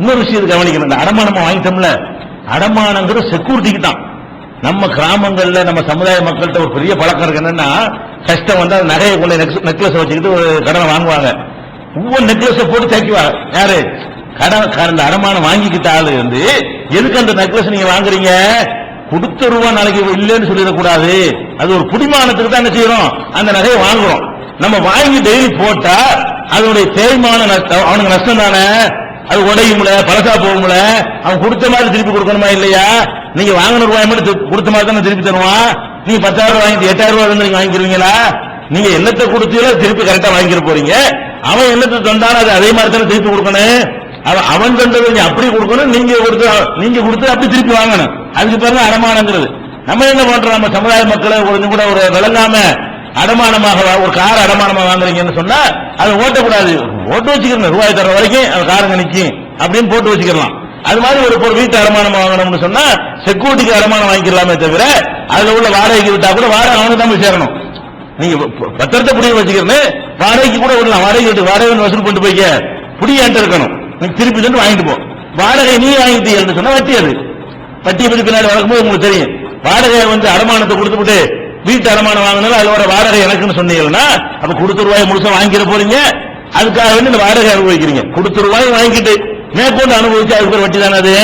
இன்னொரு விஷயத்தை கவனிக்கணும். இந்த அடமானமா வாங்கிட்டோம்ல அடமானங்கிற செக்யூரிட்டிக்கு தான். நம்ம கிராமங்கள்ல நம்ம சமுதாய மக்கள்கிட்ட ஒரு பெரிய பழக்கம் இருக்கு என்னன்னா கஷ்டம் வந்து அந்த நகையை கொண்டு நெக்லஸ் வச்சுக்கிட்டு ஒரு கடனை வாங்குவாங்க. ஒவ்வொரு நெக்லஸை போட்டு தேய்க்குவாங்க. யாரு? கடன் அந்த அடமானம் வாங்கிக்கிட்ட ஆளு வந்து எதுக்கு அந்த நெக்லஸ் நீங்க வாங்குறீங்க? கொடுத்த ரூபா நாளைக்கு இல்லைன்னு சொல்லிடக்கூடாது. அது ஒரு குடிமானத்துக்கு தான் என்ன செய்யறோம்? அந்த நகையை வாங்குறோம். நம்ம வாங்கி டெய்லி போட்டா அதனுடைய தேய்மான நஷ்டம் அவனுக்கு நஷ்டம் தானே? அது உடையும்ல பழசா போகும்ல. அவன் கொடுத்த மாதிரி திருப்பி கொடுக்கணுமா இல்லையா? நீங்க வாங்கின ரூபாய் மட்டும் கொடுத்த மாதிரி தானே திருப்பி தருவான்? நீங்க பத்தாயிரம் ரூபாய் வாங்கிட்டு எட்டாயிரம் ரூபாய் நீங்க வாங்கிக்கிறீங்களா? நீங்க என்னத்தை கொடுத்தீங்களோ திருப்பி கரெக்டா வாங்கிட போறீங்க. அவன் என்னத்தை தந்தாலும் அது அதே மாதிரி தானே திருப்பி கொடுக்கணும். அவன் அவன் தந்ததை நீ அப்படி கொடுக்கணும் நீங்க கொடுத்து நீங்க கொடுத்து அப்படி திருப்பி வாங்கணும். அதுக்கு பேரு தான் அடமானங்கிறது. நம்ம என்ன பண்றோம்? நம்ம சமுதாய மக்களை கொஞ்சம் கூட ஒரு விளங்காம அடமானமாக வா- ஒரு கார் அடமானமா வாங்குறீங்கன்னு சொன்னா அதை ஓட்டக்கூடாது. ஓட்டு வச்சுக்கிறேன் ரூபாய் தர வரைக்கும் அந்த காரங்க நிற்கும் அப்படின்னு போட்டு வச்சுக்கலாம். அது மாதிரி ஒரு பொருள் வீட்டு அடமானம் வாங்கணும்னு சொன்னா செக்யூரிட்டிக்கு அடமானம் வாங்கிக்கலாமே தவிர அதுல உள்ள வாடகைக்கு விட்டா கூட வாடகை அவனுக்கு தான் போய் சேரணும். நீங்க பத்திரத்தை புடி வச்சுக்கிறேன்னு வாடகைக்கு கூட விடலாம். வாடகை விட்டு வாடகை வசூல் கொண்டு போய்க்க. புடியான்ட்டு இருக்கணும். நீ திருப்பி தந்து வாங்கிட்டு போ. வாடகை நீ வாங்கிட்டீங்கன்னு சொன்னா வட்டி அது வட்டியை பத்தி பின்னாடி வளர்க்கும்போது உங்களுக்கு தெரியும். வாடகை வந்து அடமானத்தை கொடுத்துட்டு வீட்டு அடமானம் வாங்கினாலும் அதோட வாடகை எனக்குன்னு சொன்னீங்கன்னா அப்ப கொடுத்த ரூபாய் முழுசா வாங்கிட போறீங்க. அதுக்காக வேண்டி இந்த வாடகை அனுபவிக்கிறீங்க. கொடுத்த ரூபாய் வாங்கிட்டு மேற்கொண்டு அனுபவிச்சு அதுக்கு ஒரு வட்டி தானே அது?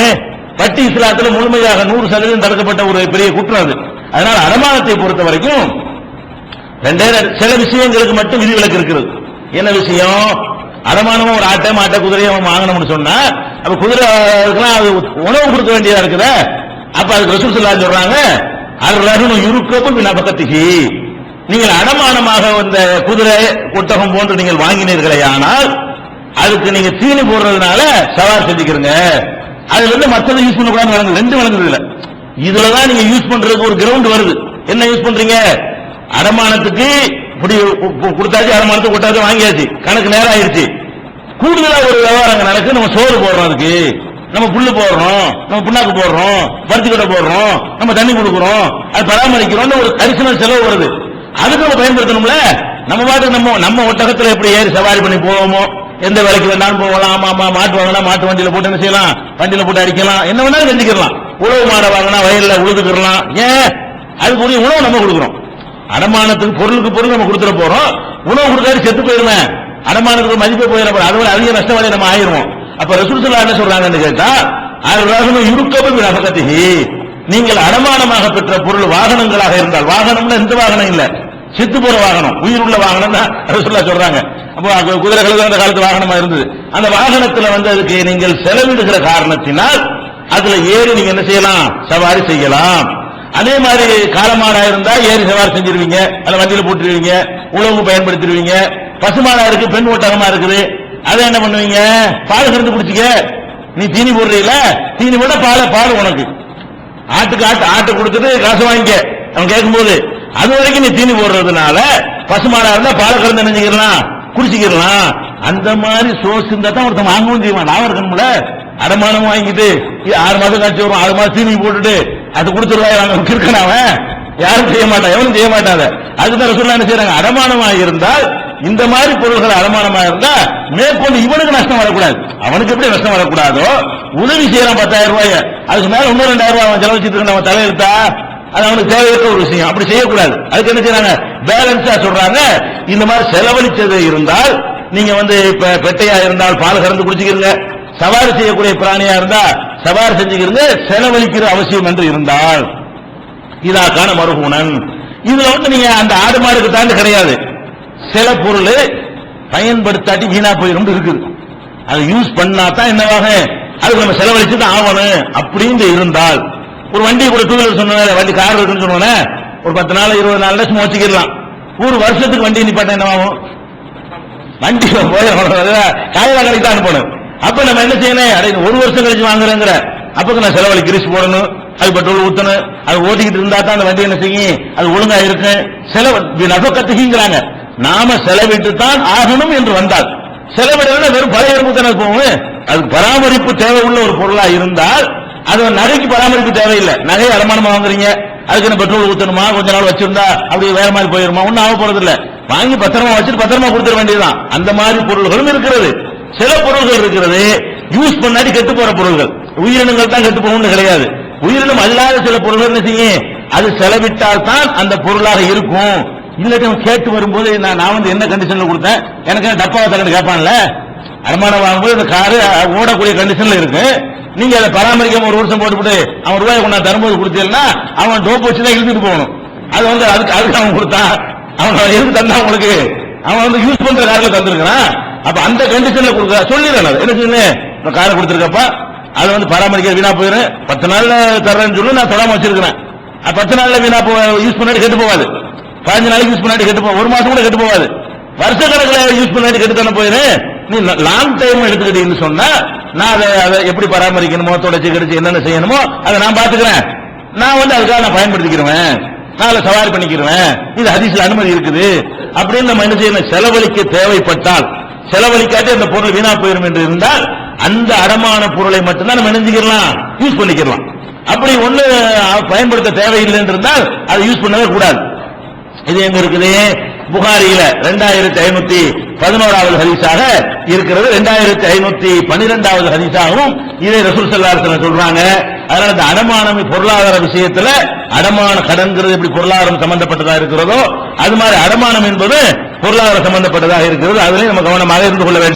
வட்டி இஸ்லாத்துல முழுமையாக நூறு சதவீதம் தடுக்கப்பட்ட ஒரு பெரிய குற்றம் அது. அதனால அடமானத்தை பொறுத்த வரைக்கும் ரெண்டே சில விஷயங்களுக்கு மட்டும் விதிவிலக்கு இருக்கிறது. என்ன விஷயம்? அடமானமும் ஒரு ஆட்டை மாட்டை குதிரையை அவன் வாங்கணும்னு சொன்னா அப்ப குதிரை அது உணவு கொடுக்க வேண்டியதா இருக்குதா? அப்ப அதுக்கு ரசூல் சொல்றாங்க அருளகனும் இருக்கவும் வினபகத்திகி நீங்கள் அடமானமாக வந்த குதிரை ஒட்டகம் போன்று நீங்கள் வாங்கினீர்களே ஆனால் அதுக்கு நீங்க தீனி போடுறதுனால சவார் செஞ்சுக்கிறீங்க. அதுல இருந்து மற்றது யூஸ் பண்ணக்கூடாது வழங்கு ரெண்டு வழங்குறது இல்ல. இதுலதான் நீங்க யூஸ் பண்றதுக்கு ஒரு கிரவுண்ட் வருது. என்ன யூஸ் பண்றீங்க? அடமானத்துக்கு இப்படி கொடுத்தாச்சு அடமானத்துக்கு கொட்டாச்சு வாங்கியாச்சு. கணக்கு நேரம் ஆயிடுச்சு கூடுதலா ஒரு விவகாரம் நடக்கு நம்ம சோறு போடுறோம் அதுக்கு. நம்ம புல்லு போடுறோம் நம்ம புண்ணாக்கு போடுறோம் பருத்தி கொட்டை போடுறோம் நம்ம தண்ணி கொடுக்குறோம் அது பராமரிக்கிறோம்னு ஒரு அடிஷனல் செலவு வருது. அதுக்கு நம்ம பயன்படுத்தணும்ல? நம்ம பாட்டு நம்ம நம்ம ஒட்டகத்துல எப்படி ஏறி சவாரி பண்ணி போவோமோ? எந்த வேலைக்கு வேணாலும் போகலாம். ஆமா ஆமா மாட்டு வாங்கினா மாட்டு வண்டியில போட்டு என்ன செய்யலாம்? வண்டியில போட்டு அடிக்கலாம். என்ன வேணாலும் செஞ்சுக்கலாம். உழவு மாடை வாங்கினா வயல்ல உழுதுக்கிறலாம் ஏன்? அதுக்குரிய உணவு நம்ம கொடுக்குறோம். அடமானத்துக்கு பொருளுக்கு பொருள் நம்ம கொடுத்துட போறோம். உணவு கொடுத்தாரு செத்து போயிருவேன் அடமானத்துக்கு மதிப்பே போயிட போறோம். அதுவரை அதிக நஷ்டவாளி நம்ம ஆயிருவோம் அப்ப ரசூல் ஸல்லல்லாஹு என்ன சொல்றாங்கன்னு கேட்டா அருளாகும் இருக்கவும் நககத்திகி நீங்கள் அடமானமாக பெற்ற பொருள் வாகனங்களாக இருந்தால் வாகனம்னா எந்த வாகனம் இல்ல? செத்து போற வாகனம் உயிர் வாகனம் தான் ரசூல்லா சொல்றாங்க. அப்போ குதிரைகளுக்கு அந்த காலத்து வாகனமா இருந்தது. அந்த வாகனத்துல வந்து அதுக்கு நீங்கள் செலவிடுகிற காரணத்தினால் அதுல ஏறி நீங்க என்ன செய்யலாம்? சவாரி செய்யலாம். அதே மாதிரி காலமாடா இருந்தா ஏறி சவாரி செஞ்சிருவீங்க அதை வண்டியில போட்டுருவீங்க உழவு பயன்படுத்திடுவீங்க பசுமாடா இருக்கு பெண் ஒட்டகமா இருக்குது. அதை என்ன பண்ணுவீங்க? பால் கறந்து குடிச்சுக்க. நீ தீனி போடுறீல தீனி போட பால பால் உனக்கு. ஆட்டுக்கு ஆட்டு ஆட்டை கொடுத்துட்டு காசு வாங்கிக்க. அவன் கேட்கும்போது அது வரைக்கும் நீ தீனி போடுறதுனால பசுமாடா இருந்தா பாலை கறந்து நினைச்சுக்கலாம் குடிச்சுக்கலாம். அந்த மாதிரி சோர்ஸ் இருந்தா தான் ஒருத்தன் வாங்கவும் செய்வான். லாபம் இருக்கணும்ல அடமானம் வாங்கிட்டு ஆறு மாதம் கழிச்சு வரும் ஆறு மாதம் தீனி போட்டுட்டு அது கொடுத்துருவாய் நாங்க இருக்கணும் அவன்? யாரும் செய்ய மாட்டான் எவனும் செய்ய மாட்டாங்க அதுதான் சொல்ல என்ன செய்யறாங்க அடமானமாக இருந்தால் இந்த மாதிரி பொருள்கள் அடமானமா இருந்தா மேற்கொண்டு இவனுக்கு நஷ்டம் வரக்கூடாது. அவனுக்கு எப்படி நஷ்டம் வரக்கூடாதோ உதவி செய்யறான் பத்தாயிரம் ரூபாய். அதுக்கு மேல இன்னும் ரெண்டாயிரம் ரூபாய் அவன் செலவழிச்சிட்டு இருக்க நம்ம தலையெழுத்தா? அது அவனுக்கு தேவையற்ற ஒரு விஷயம். அப்படி செய்யக்கூடாது. அதுக்கு என்ன செய்யறாங்க பேலன்ஸா சொல்றாங்க. இந்த மாதிரி செலவழிச்சது இருந்தால் நீங்க வந்து இப்ப பெட்டையா இருந்தால் பால் கறந்து குடிச்சுக்கிறீங்க சவாரி செய்யக்கூடிய பிராணியா இருந்தா சவாரி செஞ்சுக்கிறது செலவழிக்கிற அவசியம் என்று இருந்தால் இதாக்கான மறுகுணன். இதுல வந்து நீங்க அந்த ஆடு மாடுக்கு தாண்டி கிடையாது. சில பொருள் பயன்படுத்தாட்டி வீணா போயிரும் இருக்குது அது யூஸ் பண்ணா தான் என்னவாக? அதுக்கு நம்ம செலவழிச்சு தான் ஆகணும். அப்படின்னு இருந்தால் ஒரு வண்டி கூட டூ வீலர் சொன்ன வண்டி கார் இருக்குன்னு சொன்னோன்னே ஒரு பத்து நாள் இருபது நாள் லட்சம் வச்சுக்கிடலாம் ஒரு வருஷத்துக்கு வண்டி நிப்பாட்ட என்ன ஆகும் வண்டி போய் காய்கறி கடைக்கு தான் அனுப்பணும் அப்ப நம்ம என்ன செய்யணும்? அடே ஒரு வருஷம் கழிச்சு வாங்குறேங்கிற. அப்பக்கு நான் செலவழி கிரீஸ் போடணும். அது பெட்ரோல் ஊத்தணும். அது ஓட்டிக்கிட்டு இருந்தா தான் அந்த வண்டி என்ன செய்யும்? அது ஒழுங்கா இருக்கும். செலவு நபக்கத்துக்குங்கிறாங்க நாம செலவிட்டு தான் ஆகணும் என்று வந்தால். செலவிடல வெறும் பழைய இருப்பு தானே போகும் அதுக்கு பராமரிப்பு தேவை உள்ள ஒரு பொருளா இருந்தால் அது நகைக்கு பராமரிப்பு தேவையில்லை. நகை அடமானமா வாங்குறீங்க. அதுக்கு என்ன பெட்ரோல் ஊத்தணுமா? கொஞ்ச நாள் வச்சிருந்தா அப்படி வேற மாதிரி போயிருமா? ஒன்னும் ஆக போறது இல்ல வாங்கி பத்திரமா வச்சுட்டு பத்திரமா கொடுத்துட வேண்டியதுதான். அந்த மாதிரி பொருள்களும் இருக்கிறது. சில பொருள்கள் இருக்கிறது. யூஸ் பண்ணாடி கெட்டு போற பொருள்கள். உயிரினங்கள் தான் கெட்டு போகணும்னு கிடையாது. உயிரினம் அல்லாத சில பொருள்கள் என்ன செய்யும்? அது செலவிட்டால் தான் அந்த பொருளாக இருக்கும். இல்லாட்டி அவன் கேட்டு வரும்போது நான் நான் வந்து என்ன கண்டிஷன்ல கொடுத்தேன்? எனக்கு டப்பாவை தரேன்னு கேட்பான்ல? அடமானம் வாங்கும்போது இந்த காரு ஓடக்கூடிய கண்டிஷன்ல இருக்கு. நீங்க அதை பராமரிக்காம ஒரு வருஷம் போட்டுவிட்டு அவன் ரூபாய் கொண்டா தரும்போது கொடுத்தீங்கன்னா அவன் டோப் வச்சு தான் இழுத்துட்டு போகணும். அது வந்து அதுக்கு அதுக்கு அவன் கொடுத்தான் அவன் எதுக்கு தந்தான் உங்களுக்கு அவன் வந்து யூஸ் பண்ற கார்ல தந்திருக்கிறான். அப்ப அந்த கண்டிஷன்ல கொடுக்க சொல்லிடுறேன் அது. என்ன சொல்லு காரை கொடுத்துருக்கப்பா அதை வந்து பராமரிக்க வீணா போயிடும் பத்து நாள்ல தர்றேன்னு சொல்லி நான் தொடாம வச்சிருக்கிறேன். பத்து நாள்ல வீணா போ யூஸ் பண்ணாடி கெட்டு போகாது. பதினஞ்சு நாளைக்கு யூஸ் பண்ணாடி கெட்டு ஒரு மாசம் கூட கெட்டு போகாது. வருஷ கணக்கில் யூஸ் பண்ணாடி கெட்டு தானே போயிரு நீ லாங் டைம் எடுத்துக்கிட்டீங்கன்னு சொன்னா நான் அதை அதை எப்படி பராமரிக்கணுமோ தொடச்சி கடிச்சு என்னென்ன செய்யணுமோ அதை நான் பாத்துக்கிறேன். நான் வந்து அதுக்காக நான் பயன்படுத்திக்கிறேன் நான் அதை சவாரி பண்ணிக்கிறேன் இது ஹதீஸ்ல அனுமதி இருக்குது. அப்படின்னு நம்ம என்ன செய்யணும்? செலவழிக்க தேவைப்பட்டால் செலவழிக்காட்டி அந்த பொருள் வீணா போயிடும் என்று இருந்தால் அந்த அடமான பொருளை மட்டும்தான் நம்ம நினைஞ்சுக்கலாம் யூஸ் பண்ணிக்கலாம் அப்படி ஒண்ணு பயன்படுத்த தேவையில்லை என்று இருந்தால் அதை யூஸ் பண்ணவே கூடாது. இது எங்க இருக்குது? புகாரியில ரெண்டாயிரத்தி ஐநூத்தி பதினோராவது ஹதீஸாக இருக்கிறது. ரெண்டாயிரத்தி ஐநூத்தி பனிரெண்டாவது ஹதீஸாகவும் இதை ரசூல் சல்லாசன சொல்றாங்க. அதனால இந்த அடமானம் பொருளாதார விஷயத்துல அடமான கடன்கிறது எப்படி பொருளாதாரம் சம்பந்தப்பட்டதா இருக்கிறதோ அது மாதிரி அடமானம் என்பது பொருளாதார சம்பந்தப்பட்டதாக இருக்கிறது. அதிலே நம்ம கவனமாக இருந்து கொள்ள வேண்டும்.